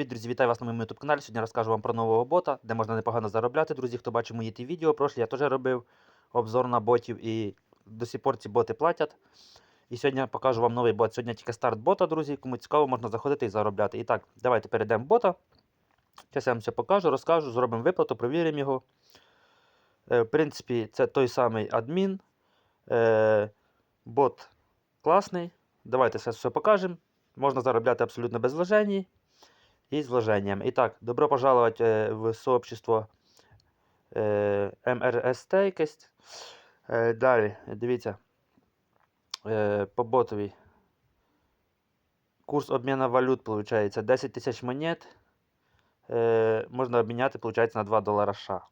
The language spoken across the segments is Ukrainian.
привіт, друзі! Вітаю вас на моєму YouTube каналі. Сьогодні розкажу вам про нового бота, де можна непогано заробляти. Друзі, хто бачив мої ті відео, прошлі я теж робив обзор на ботів і до сих пор ці боти платять. І сьогодні покажу вам новий бот. Сьогодні тільки старт бота, друзі. Кому цікаво, можна заходити і заробляти. І так, давайте перейдемо в бота. Зараз я вам все покажу, розкажу, зробимо виплату, провіримо його. Е, в принципі, це той самий адмін. Е, бот класний. Давайте все, все покажемо. Можна заробляти абсолютно без вложень і з вложеннями. І так, добро пожаловать е, в сообщество е, МРСТ якесь. Е, далі, дивіться, по ботовій. Курс обміну валют, виходить, 10 тисяч монет. Можна обміняти, виходить, на 2 долара США.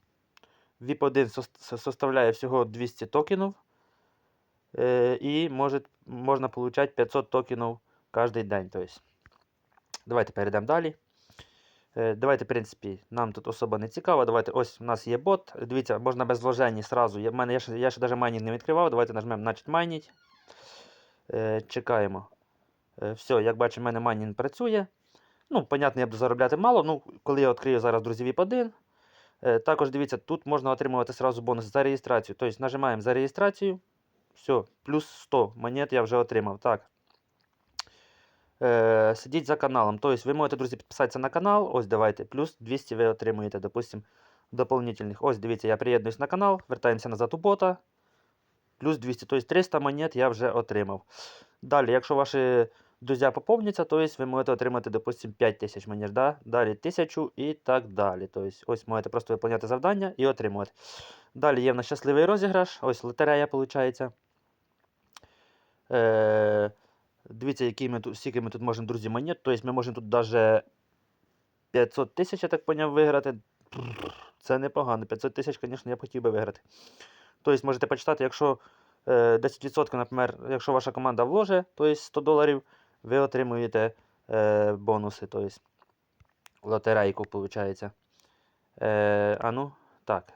VIP1 сос- составляє всього 200 токенів. І може, можна получать 500 токенів кожен день. То есть. Давайте перейдемо далі. Е, Давайте, в принципі, нам тут особо не цікаво. Давайте, ось у нас є бот. Дивіться, можна без вложень сразу. Я, мене, я, ще, я ще навіть майнінг не відкривав. Давайте нажмемо начать майніть. Е, чекаємо. Е, все, як бачимо, в мене майнінг працює. Ну, понятно, я буду заробляти мало. Ну, коли я відкрию зараз, друзі, VIP1. Е, також дивіться, тут можна отримувати сразу бонус за реєстрацію. Тобто нажимаємо за реєстрацію. Все, плюс 100 монет я вже отримав. Так. Е, сидіть за каналом. Тобто ви можете, друзі, підписатися на канал. Ось давайте. Плюс 200 ви отримуєте, допустим, дополнительних. Ось, дивіться, я приєднуюсь на канал, вертаємося назад у бота. Плюс 200, тобто 300 монет я вже отримав. Далі, якщо ваші друзі поповняться, то ви можете отримати, допустим, 5000 монет. Да? Далі 1000 і так далі. Тобто, ось можете просто виконувати завдання і отримувати. Далі є в нас щасливий розіграш. Ось лотерея, виходить. Е, дивіться, які ми тут, скільки ми тут можемо, друзі, монет. Тобто ми можемо тут навіть 500 тисяч, я так поняв, виграти. Це непогано. 500 тисяч, звісно, я б хотів би виграти. Тобто можете почитати, якщо е, 10%, наприклад, якщо ваша команда вложить, тобто 100 доларів, ви отримуєте е, бонуси, тобто лотерейку, виходить. Е, а ну, так.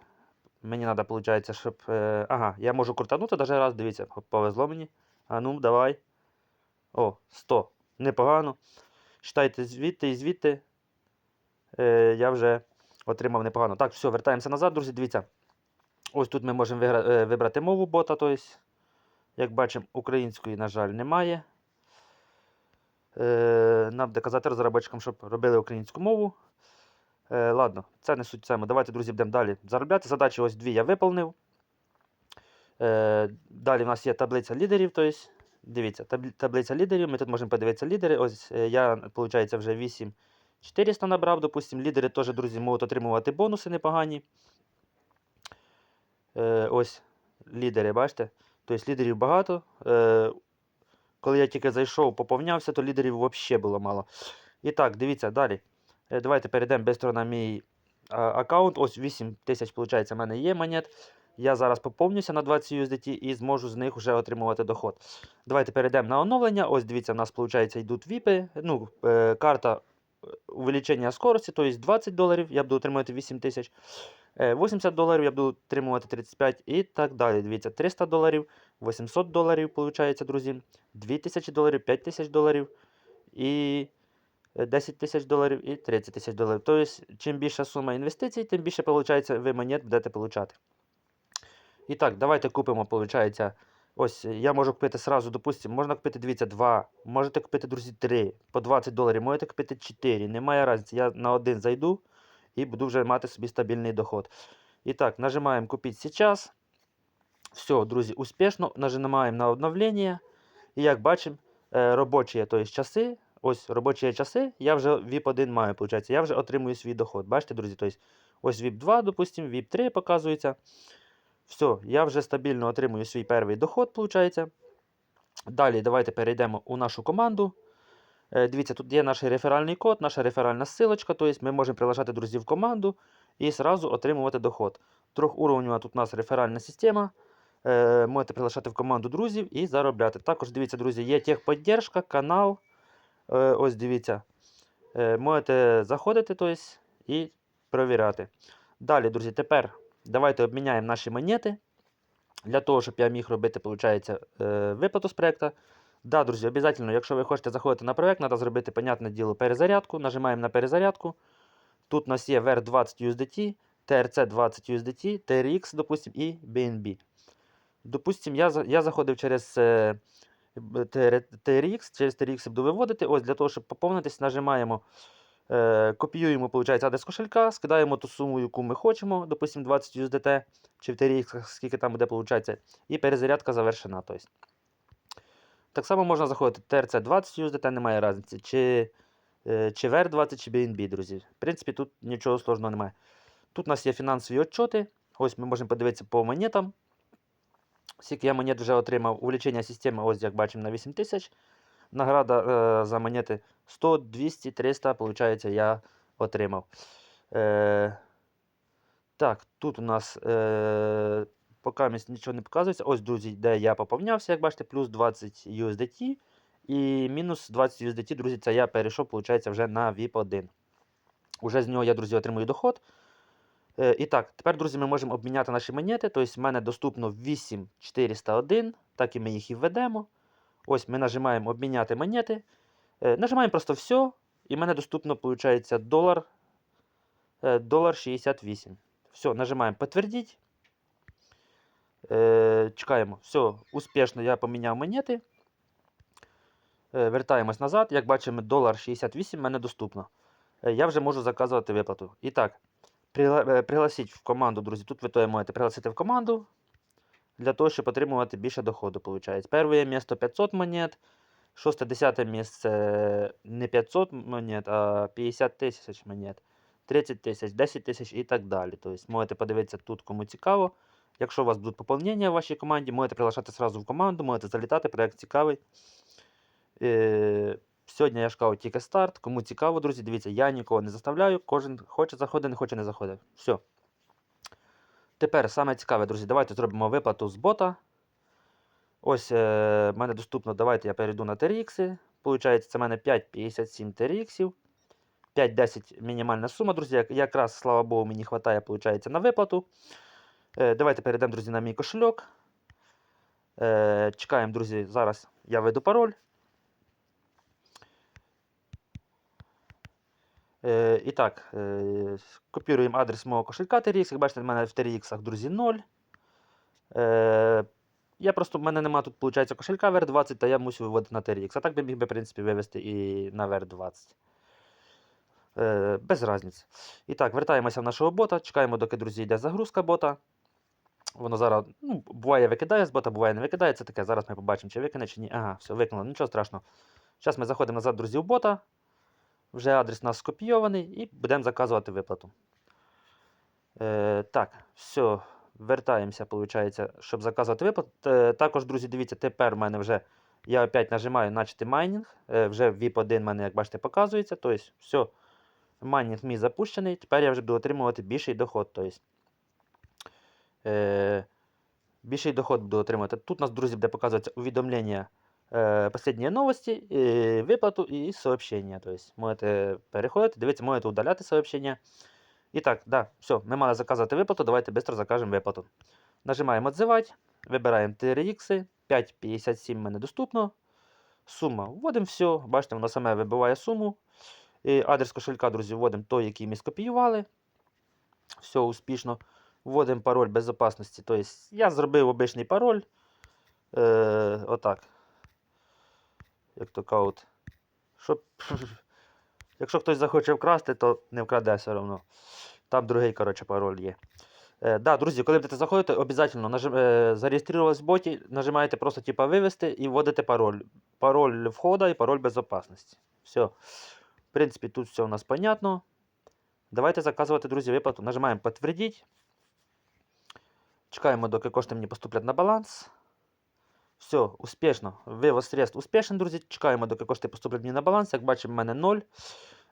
Мені треба, виходить, щоб. Е, ага, я можу крутанути навіть раз, дивіться, повезло мені. А ну, давай. О, 100. Непогано. Читайте звідти і звідти. Е, я вже отримав непогано. Так, все, вертаємося назад, друзі. Дивіться. Ось тут ми можемо вигра... е, вибрати мову бота. Тобто, як бачимо, української, на жаль, немає. Е, нам буде казати розробникам, щоб робили українську мову. Е, ладно, це не суть цьому. Давайте, друзі, будемо далі заробляти. Задачі ось дві я виповнив. Е, далі в нас є таблиця лідерів. Тобто, дивіться, таблиця лідерів. Ми тут можемо подивитися лідери. Ось е, я, виходить, вже 8400 набрав. Допустим, лідери теж, друзі, можуть отримувати бонуси непогані. Е, ось лідери, бачите? Тобто лідерів багато. Е, коли я тільки зайшов, поповнявся, то лідерів взагалі було мало. І так, дивіться далі. Давайте перейдемо швидко на мій аккаунт. Ось 8 тисяч, виходить, в мене є монет. Я зараз поповнюся на 20 USDT і зможу з них вже отримувати доход. Давайте перейдемо на оновлення. Ось дивіться, у нас, виходить, йдуть віпи. Ну, е, карта е, увеличення скорості, тобто 20 доларів, я буду отримувати 8 тисяч. Е, 80 доларів я буду отримувати 35 і так далі. Дивіться, 300 доларів, 800 доларів, виходить, друзі, 2000 доларів, 5000 доларів і е, 10 тисяч доларів і 30 тисяч доларів. Тобто, чим більша сума інвестицій, тим більше, виходить, ви монет будете получати. І так, давайте купимо, виходить, ось я можу купити сразу, допустимо, можна купити, дивіться, 2, можете купити, друзі, 3, по 20 доларів, можете купити 4, немає різниці. Я на один зайду і буду вже мати собі стабільний доход. І так, нажимаємо купити сейчас. Все, друзі, успішно. Нажимаємо на обновлення. І як бачимо, е, робочі тобто, часи. Ось робочі часи, я вже VIP1 маю, виходить. Я вже отримую свій доход. Бачите, друзі? Тобто, ось VIP 2, допустимо, VIP 3 показується. Все, я вже стабільно отримую свій перший доход, виходить. Далі давайте перейдемо у нашу команду. Е, Дивіться, тут є наш реферальний код, наша реферальна ссылочка, тобто ми можемо приглашати друзів в команду і одразу отримувати доход. Трьохуровнева тут у нас реферальна система. Е, можете приглашати в команду друзів і заробляти. Також дивіться, друзі, є техподдержка, канал. Е, ось дивіться. Можете заходити тобто, і перевіряти. Далі, друзі, тепер давайте обміняємо наші монети. Для того, щоб я міг робити, виходить, е, виплату з проєкту. Да, друзі, обов'язково, якщо ви хочете заходити на проект, треба зробити, понятне діло, перезарядку. Нажимаємо на перезарядку. Тут у нас є VR20 USDT, TRC20 USDT, TRX, допустим, і BNB. Допустим, я, я заходив через е, TRX, через TRX буду виводити. Ось для того, щоб поповнитись, нажимаємо, е, копіюємо, виходить, адрес кошелька, скидаємо ту суму, яку ми хочемо, допустим, 20 USDT, чи в TRX, скільки там буде, виходить, і перезарядка завершена. Тобто. Так само можна заходити TRC20 USDT, немає різниці, чи, е, чи VR20, чи BNB, друзі. В принципі, тут нічого сложного немає. Тут у нас є фінансові отчоти. Ось ми можемо подивитися по монетам. Скільки я монет вже отримав. Увеличення системи, ось як бачимо, на 8 тисяч. Награда е, за монети 100, 200, 300, виходить, я отримав. Е, так, тут у нас е, поки нічого не показується. Ось, друзі, де я поповнявся, як бачите, плюс 20 USDT. І мінус 20 USDT, друзі, це я перейшов, виходить, вже на VIP1. Уже з нього я, друзі, отримую доход. Е, і так, тепер, друзі, ми можемо обміняти наші монети. Тобто, в мене доступно 8401, так і ми їх і введемо. Ось ми нажимаємо обміняти монети. Е, нажимаємо просто все, і в мене доступно, виходить, долар, е, долар 68. Все, нажимаємо підтвердіть. Е, чекаємо. Все, успішно я поміняв монети. Вертаємось назад. Як бачимо, долар 68 в мене доступно. Я вже можу заказувати виплату. І так, пригла- пригласіть в команду, друзі. Тут ви можете пригласити в команду для того, щоб отримувати більше доходу. Получається. Перше місце 500 монет, шосте, десяте місце не 500 монет, а 50 тисяч монет, 30 тисяч, 10 тисяч і так далі. Тобто можете подивитися тут, кому цікаво. Якщо у вас будуть поповнення в вашій команді, можете приглашати сразу в команду, можете залітати, проект цікавий. Е, Сьогодні я шукав тільки старт. Кому цікаво, друзі, дивіться, я нікого не заставляю. Кожен хоче заходить, не хоче, не заходить. Все. Тепер саме цікаве, друзі, давайте зробимо виплату з бота. Ось е, в мене доступно, давайте я перейду на TRX. Получається, це в мене 5,57 TRX. 5-10 мінімальна сума, друзі. Якраз, слава Богу, мені вистачає, получається, на виплату. Е, давайте перейдемо, друзі, на мій кошельок. Е, чекаємо, друзі, зараз я введу пароль. І так, копіруємо адрес мого кошелька TRX. Як бачите, в мене в TRX, друзі, 0. Я просто, в мене нема тут, виходить, кошелька VR20, та я мусив виводити на TRX. А так би міг би, в принципі, вивести і на VR20. Е, без різниці. І так, вертаємося в нашого бота, чекаємо, доки, друзі, йде загрузка бота. Воно зараз, ну, буває, викидає з бота, буває, не викидає. Це таке. Зараз ми побачимо, чи викине, чи ні. Ага, все, викинуло, нічого страшного. Зараз ми заходимо назад, друзі, в бота. Вже адрес у нас скопійований і будемо заказувати виплату. Е, так, все, вертаємося, виходить, щоб заказувати виплату. Е, також, друзі, дивіться, тепер в мене вже я опять нажимаю начати майнінг. Е, вже VIP1 в мене, як бачите, показується. Тобто, все, майнінг мій запущений. Тепер я вже буду отримувати більший доход. Тобто, е, більший доход буду отримувати. Тут у нас, друзі, буде показуватися увідомлення э, последние новости, э, выплату и сообщения. То есть можете переходити, дивіться, можете удаляти сообщення. І так, да, все, ми мали заказати виплату, давайте швидко закажемо виплату. Нажимаємо «Отзивати», вибираємо TRX, 5,57 в мене доступно. Сума. Вводимо все, бачите, воно саме вибиває суму. І адрес кошелька, друзі, вводимо той, який ми скопіювали. Все успішно. Вводимо пароль безпечності. Тобто я зробив обичний пароль. Е, отак. Як то кажуть. Щоб... Якщо хтось захоче вкрасти, то не вкраде все одно. Там другий, коротше, пароль є. Е, да, друзі, коли будете заходити, обов'язково нажим... е, зареєструвались в боті, нажимаєте просто типа вивести і вводите пароль. Пароль входа і пароль безпечності. Все. В принципі, тут все у нас понятно. Давайте заказувати, друзі, виплату. Нажимаємо підтвердіть. Чекаємо, доки кошти мені поступлять на баланс. Все, успішно. Вивоз средств успішен, друзі. Чекаємо, доки кошти поступлять мені на баланс. Як бачимо, в мене 0.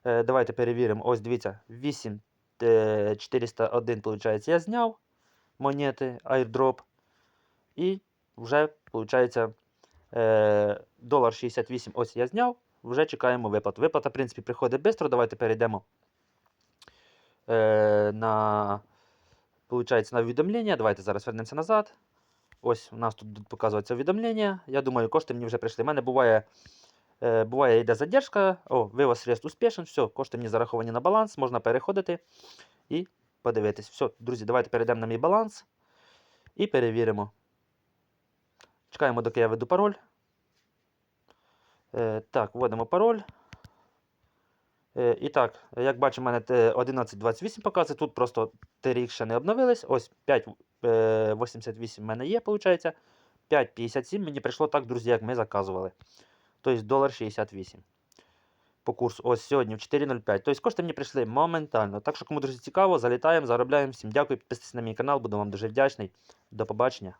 Е, давайте перевіримо. Ось дивіться, 8 е, 401, виходить, я зняв монети, airdrop. І вже, виходить, е, долар 68 ось я зняв. Вже чекаємо виплату. Виплата, в принципі, приходить швидко. Давайте перейдемо е, на, получається, на увідомлення. Давайте зараз вернемося назад. Ось у нас тут будуть показуватися увідомлення. Я думаю, кошти мені вже прийшли. У мене буває, е, буває йде задержка. О, вивоз средств успішен. Все, кошти мені зараховані на баланс, можна переходити і подивитись. Все, друзі, давайте перейдемо на мій баланс і перевіримо. Чекаємо, доки я веду пароль. Е, так, вводимо пароль. Е, і так, як бачимо, мене 11.28 показує. Тут просто TRX ще не обновились. Ось 5.88 в мене є, виходить. 5.57 мені прийшло так, друзі, як ми заказували. Тобто долар 68. По курсу. Ось сьогодні в 4.05. Тобто кошти мені прийшли моментально. Так що, кому друзі цікаво, залітаємо, заробляємо. Всім дякую, підписуйтесь на мій канал, буду вам дуже вдячний. До побачення.